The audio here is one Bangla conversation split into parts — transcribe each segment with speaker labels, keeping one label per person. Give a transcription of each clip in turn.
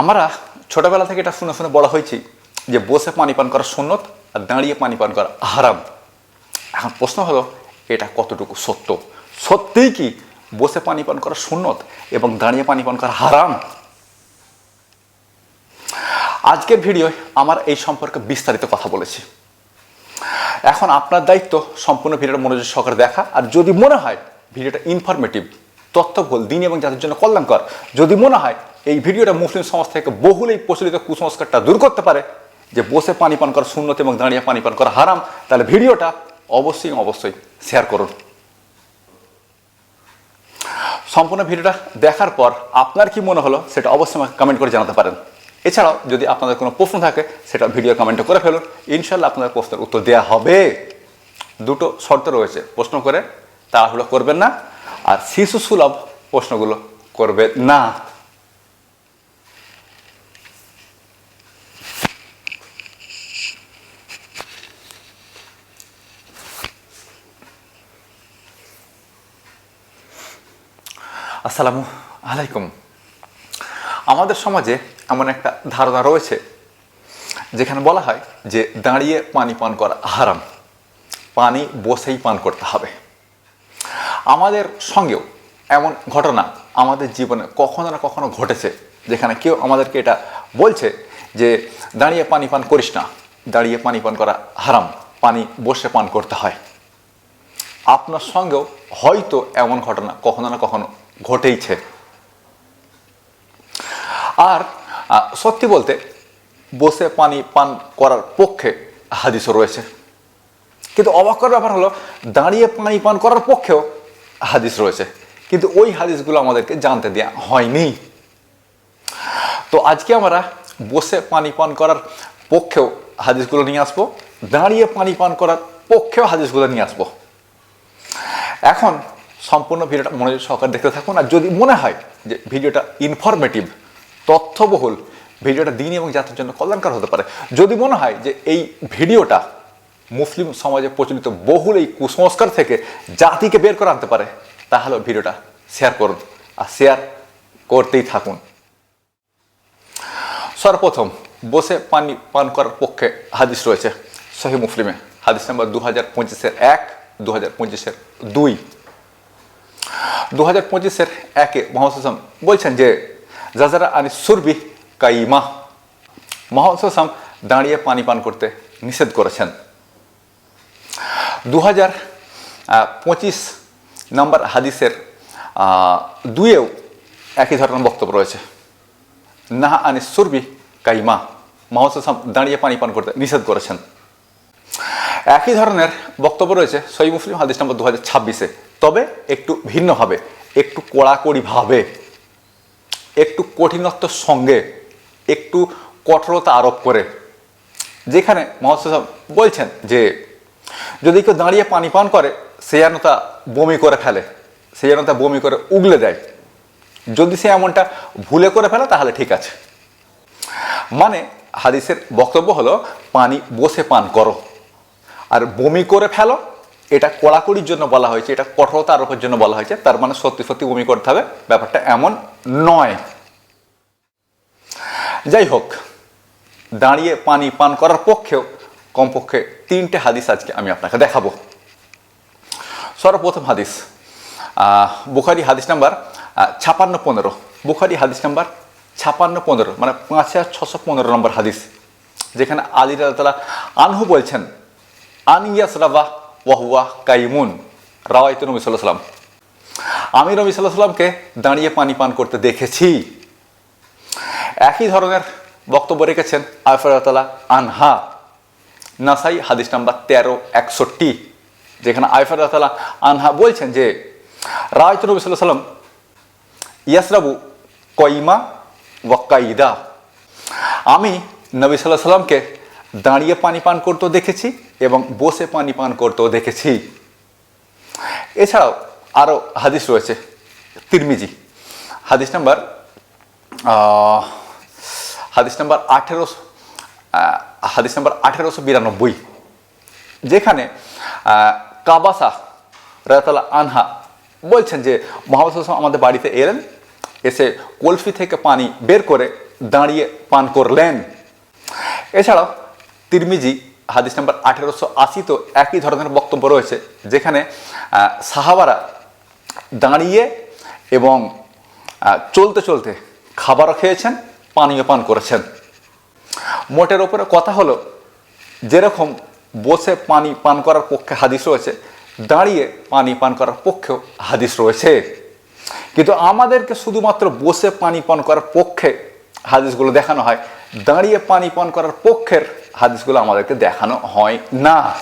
Speaker 1: আমরা ছোটবেলা থেকে এটা শুনে শুনে বড় হয়েছি যে বসে পানি পান করা সুন্নত আর দাঁড়িয়ে পানি পান করা হারাম। এখন প্রশ্ন হলো, এটা কতটুকু সত্য? সত্যিই কি বসে পানি পান করা সুন্নত এবং দাঁড়িয়ে পানি পান করা হারাম? আজকের ভিডিওয় আমার এই সম্পর্কে বিস্তারিত কথা বলেছি। এখন আপনার দায়িত্ব সম্পূর্ণ ভিডিওটা মনোযোগ সহকারে দেখা। আর যদি মনে হয় ভিডিওটা ইনফরমেটিভ তথ্যবহুল, দিন এবং যাদের জন্য কল্যাণকর, যদি মনে হয় এই ভিডিওটা মুসলিম সমাজ থেকে বহুল এই প্রচলিত কুসংস্কারটা দূর করতে পারে। যে বসে পানি পান করা শূন্যত এবং দাঁড়িয়ে পানি পান করা হারাম, তাহলে ভিডিওটা অবশ্যই অবশ্যই শেয়ার করুন। সম্পূর্ণ ভিডিওটা দেখার পর আপনার কি মনে হলো সেটা অবশ্যই আমাকে কমেন্ট করে জানাতে পারেন। এছাড়াও যদি আপনাদের কোনো প্রশ্ন থাকে, সেটা ভিডিও কমেন্টে করে ফেলুন। ইনশাল্লাহ আপনাদের প্রশ্নের উত্তর দেওয়া হবে। দুটো শর্ত রয়েছে প্রশ্ন করে, তাড়াহুড়ো করবেন না, আর শিশু সুলভ প্রশ্নগুলো করবে না। আসসালামু আলাইকুম। আমাদের সমাজে এমন একটা ধারণা রয়েছে, যেখানে বলা হয় যে দাঁড়িয়ে পানি পান করা হারাম, পানি বসেই পান করতে হবে। আমাদের সঙ্গেও এমন ঘটনা আমাদের জীবনে কখনো না কখনো ঘটেছে, যেখানে কেউ আমাদেরকে এটা বলছে যে দাঁড়িয়ে পানি পান করিস না, দাঁড়িয়ে পানি পান করা হারাম, পানি বসে পান করতে হয়। আপনার সঙ্গেও হয়তো এমন ঘটনা কখনো না কখনো ঘটেইছে। আর সত্যি বলতে, বসে পানি পান করার পক্ষে হাদিসও রয়েছে। কিন্তু অবাক করার ব্যাপার হলো, দাঁড়িয়ে পানি পান করার পক্ষেও হাদিস রয়েছে। কিন্তু ওই হাদিসগুলো আমাদেরকে জানতে দেওয়া হয়নি। তো আজকে আমরা বসে পানি পান করার পক্ষেও হাদিসগুলো নিয়ে আসব, দাঁড়িয়ে পানি পান করার পক্ষেও হাদিসগুলো নিয়ে আসব। এখন সম্পূর্ণ ভিডিওটা মনোযোগ সহকারে দেখতে থাকুন। আর যদি মনে হয় যে ভিডিওটা ইনফরমেটিভ তথ্যবহুল, ভিডিওটা দিন এবং জাতির জন্য কল্যাণকর হতে পারে, যদি মনে হয় যে এই ভিডিওটা মুসলিম সমাজে প্রচলিত বহুল এই কুসংস্কার থেকে জাতিকে বের করে আনতে পারে, তাহলে ভিডিওটা শেয়ার করুন আর শেয়ার করতেই থাকুন। সর্বপ্রথম, বসে পানি পান করার পক্ষে হাদিস রয়েছে। সহি মুসলিমে, হাদিস নাম্বার দু হাজার পঁচিশের এক দু হাজার পঁচিশের দুই। দু হাজার পঁচিশের একে মোহাম্মদ বলছেন যে জাজারা আনি সুরবি কাইমা। মোহাম্মদ দাঁড়িয়ে পানি পান করতে নিষেধ করেছেন। দু হাজার পঁচিশ নম্বর হাদিসের আহ, দুইয়েও একই ধরনের বক্তব্য রয়েছে। নাহা আনি সুরবি কাইমা। মোহাম্মদ দাঁড়িয়ে পানি পান করতে নিষেধ করেছেন। একই ধরনের বক্তব্য রয়েছে সই মুসলিম হাদিস নম্বর দু হাজার ছাব্বিশে। তবে একটু ভিন্নভাবে একটু কড়াকড়িভাবে একটু কঠিনত্বর সঙ্গে, একটু কঠোরতা আরোপ করে। যেখানে মহাসাব বলছেন যে, যদি কেউ দাঁড়িয়ে পানি পান করে, সে যেন তা বমি করে ফেলে, সে যেন তা বমি করে উগলে দেয়। যদি সে এমনটা ভুলে করে ফেলে, তাহলে ঠিক আছে। মানে হাদিসের বক্তব্য হলো, পানি বসে পান করো। আর বমি করে ফেলো, এটা কড়াকড়ির জন্য বলা হয়েছে, এটা কঠোরতা আরোপের জন্য বলা হয়েছে, তার মানে সত্যি সত্যি বমি করতে হবে, ব্যাপারটা এমন নয়। যাই হোক, দাঁড়িয়ে পানি পান করার পক্ষেও কমপক্ষে তিনটে হাদিস আজকে আমি আপনাকে দেখাবো। সর্বপ্রথম হাদিস বুখারি হাদিস নাম্বার ছাপান্ন পনেরো। বুখারি হাদিস নাম্বার ছাপান্ন পনেরো মানে পাঁচ হাজার ছশো পনেরো নম্বর হাদিস, যেখানে আলী রাজতালা আনহু বলছেন আনিয়াস রাবা ওয়াহুয়া কাইমুন রাওয়াইত নবী সাল্লাহ আমি নবী সাল্লাহ সাল্লামকে দাঁড়িয়ে পানি পান করতে দেখেছি। একই ধরনের বক্তব্য রেখেছেন আয়ফরাতলা আনহা। নাসাই হাদিস নাম্বার তেরো, একষট্টি, যেখানে আয়ফরাতলা আনহা বলছেন যে রায়ত নবী সাল্লাহ সাল্লাম ইয়াসরাবু কইমা ওয়াক্কাইদা আমি নবী সাল্লাহ সাল্লামকে দাঁড়িয়ে পানি পান করতেও দেখেছি এবং বসে পানি পান করতেও দেখেছি। এছাড়াও আরও হাদিস রয়েছে, তিরমিজি। হাদিস নাম্বার হাদিস নাম্বার আঠেরোশো হাদিস নাম্বার আঠেরোশো বিরানব্বই, যেখানে কাবাসা রাতালা আনহা বলছেন যে মোহাম্মদ আমাদের বাড়িতে এলেন, এসে কলফি থেকে পানি বের করে দাঁড়িয়ে পান করলেন। এছাড়াও তিরমিজি, হাদিস নাম্বার আঠেরোশো আশি তো একই ধরনের বক্তব্য রয়েছে, যেখানে সাহাবারা দাঁড়িয়ে এবং চলতে চলতে খাবারও খেয়েছেন, পানীয় পান করেছেন। মোটের ওপরে কথা হলো, যেরকম বসে পানি পান করার পক্ষে হাদিস রয়েছে, দাঁড়িয়ে পানি পান করার পক্ষেও হাদিস রয়েছে। কিন্তু আমাদেরকে শুধুমাত্র বসে পানি পান করার পক্ষে হাদিসগুলো দেখানো হয়, দাঁড়িয়ে পানি পান করার পক্ষের হাদিসগুলো আমাদেরকে দেখানো হয় না।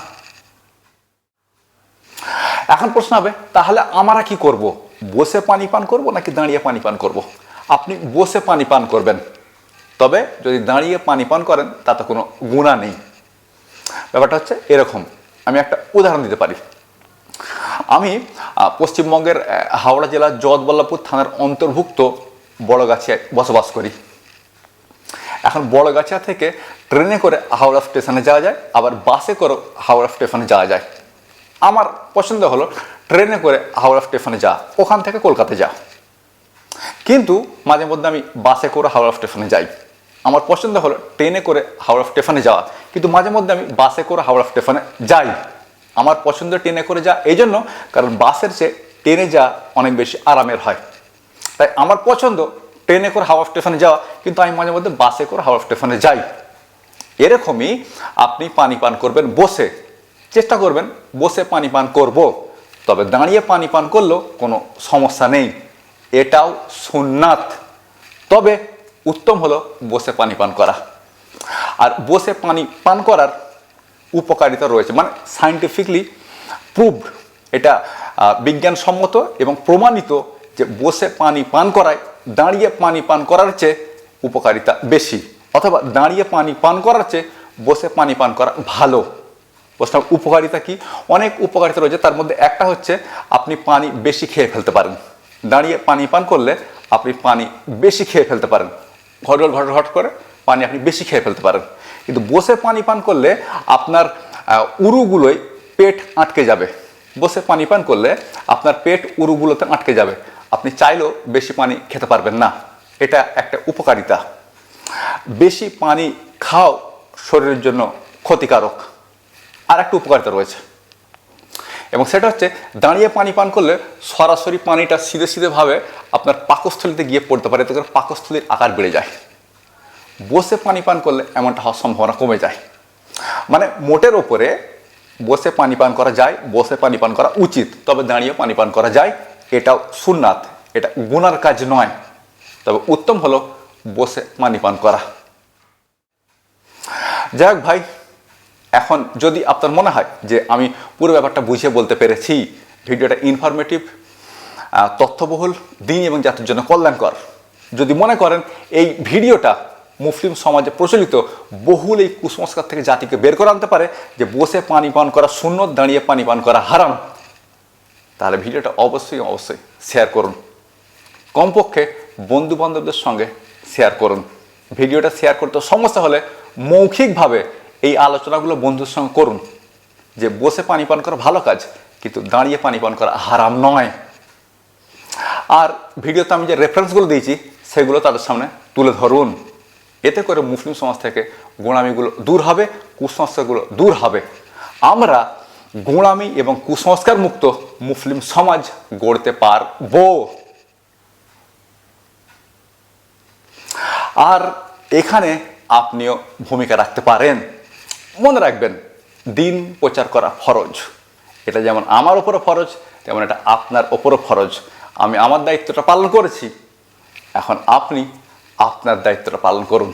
Speaker 1: এখন প্রশ্ন হবে, তাহলে আমরা কি করব? বসে পানি পান করব নাকি দাঁড়িয়ে পানি পান করব? আপনি বসে পানি পান করবেন। তবে যদি দাঁড়িয়ে পানি পান করেন, তাতে কোনো গুণা নেই। ব্যাপারটা হচ্ছে এরকম। আমি একটা উদাহরণ দিতে পারি। আমি পশ্চিমবঙ্গের হাওড়া জেলার জগৎবল্লভপুর থানার অন্তর্ভুক্ত বড়গাছিয়ায় বসবাস করি। এখন বড়গাছা থেকে ট্রেনে করে হাওড়া স্টেশনে যাওয়া যায়, আবার বাসে করে হাওড়া স্টেশনে যাওয়া যায়। আমার পছন্দ হলো ট্রেনে করে হাওড়া স্টেশনে যাওয়া, ওখান থেকে কলকাতা যাওয়া। কিন্তু মাঝে মধ্যে আমি বাসে করে হাওড়া স্টেশনে যাই। আমার পছন্দ হলো ট্রেনে করে হাওড়া স্টেশনে যাওয়া, কিন্তু মাঝে মধ্যে আমি বাসে করে হাওড়া স্টেশনে যাই। আমার পছন্দ ট্রেনে করে যা এই জন্য কারণ বাসের চেয়ে ট্রেনে যাওয়া অনেক বেশি আরামের হয়। তাই আমার পছন্দ ট্রেনে করে হাওড়া স্টেশনে যাওয়া, কিন্তু আমি মাঝে মধ্যে বাসে করে হাওড়া স্টেশনে যাই। এরকমই আপনি পানি পান করবেন, বসে চেষ্টা করবেন, বসে পানি পান করব। তবে দাঁড়িয়ে পানি পান করলেও কোনো সমস্যা নেই। এটাও সুন্নাত। তবে উত্তম হলো বসে পানি পান করা। আর বসে পানি পান করার উপকারিতা রয়েছে। মানে সাইন্টিফিকলি প্রুভড এটা বিজ্ঞানসম্মত এবং প্রমাণিত যে বসে পানি পান করায় দাঁড়িয়ে পানি পান করার চেয়ে উপকারিতা বেশি। অথবা দাঁড়িয়ে পানি পান করার চেয়ে বসে পানি পান করা ভালো। প্রশ্ন উপকারিতা কি? অনেক উপকারিতা রয়েছে তার মধ্যে একটা হচ্ছে আপনি পানি বেশি খেয়ে ফেলতে পারেন। দাঁড়িয়ে পানি পান করলে আপনি পানি বেশি খেয়ে ফেলতে পারেন। ঘটল ঘট ঘট করে পানি আপনি বেশি খেয়ে ফেলতে পারেন। কিন্তু বসে পানি পান করলে আপনার আহ, উরুগুলোই পেট আটকে যাবে। বসে পানি পান করলে আপনার পেট উরুগুলোতে আটকে যাবে। আপনি চাইলেও বেশি পানি খেতে পারবেন না। এটা একটা উপকারিতা। বেশি পানি খাও শরীরের জন্য ক্ষতিকারক। আর একটা উপকারিতা রয়েছে। এবং সেটা হচ্ছে দাঁড়িয়ে পানি পান করলে সরাসরি পানিটা সিধে সিধেভাবে আপনার পাকস্থলিতে গিয়ে পড়তে পারে, এতে করে পাকস্থলীর আকার বেড়ে যায়। বসে পানি পান করলে এমনটা হওয়ার সম্ভাবনা কমে যায়। মানে মোটের ওপরে বসে পানি পান করা যায়, বসে পানি পান করা উচিত, তবে দাঁড়িয়ে পানি পান করা যায়। এটাও সুন্নাত, এটা গুনার কাজ নয়। তবে উত্তম হলো বসে পানি পান করা। যাই হোক ভাই, এখন যদি আপনার মনে হয় যে আমি পুরো ব্যাপারটা বুঝিয়ে বলতে পেরেছি, ভিডিওটা ইনফরমেটিভ তথ্যবহুল, দিন এবং জাতির জন্য কল্যাণকর। যদি মনে করেন এই ভিডিওটা মুসলিম সমাজে প্রচলিত, বহুল এই কুসংস্কার থেকে জাতিকে বের করে আনতে পারে যে বসে পানি পান করা শূন্য দাঁড়িয়ে পানি পান করা হারাম। তাহলে ভিডিওটা অবশ্যই অবশ্যই শেয়ার করুন। কমপক্ষে বন্ধু বান্ধবদের সঙ্গে শেয়ার করুন। ভিডিওটা শেয়ার করতে সমস্যা হলে মৌখিকভাবে এই আলোচনাগুলো বন্ধুর সঙ্গে করুন। যে বসে পানি পান করা ভালো কাজ, কিন্তু দাঁড়িয়ে পানি পান করা হারাম নয়। আর ভিডিওতে আমি যে রেফারেন্সগুলো দিয়েছি, সেগুলো তাদের সামনে তুলে ধরুন। এতে করে মুসলিম সমাজ থেকে গোড়ামিগুলো দূর হবে, কুসংস্কারগুলো দূর হবে। আমরা গোড়ামি এবং কুসংস্কার মুক্ত মুসলিম সমাজ গড়তে পারব। আর এখানে আপনিও ভূমিকা রাখতে পারেন। মনে রাখবেন, দিন প্রচার করা ফরজ। এটা যেমন আমার ওপরও ফরজ, তেমন এটা আপনার ওপরও ফরজ। আমি আমার দায়িত্বটা পালন করেছি। এখন আপনি আপনার দায়িত্বটা পালন করুন।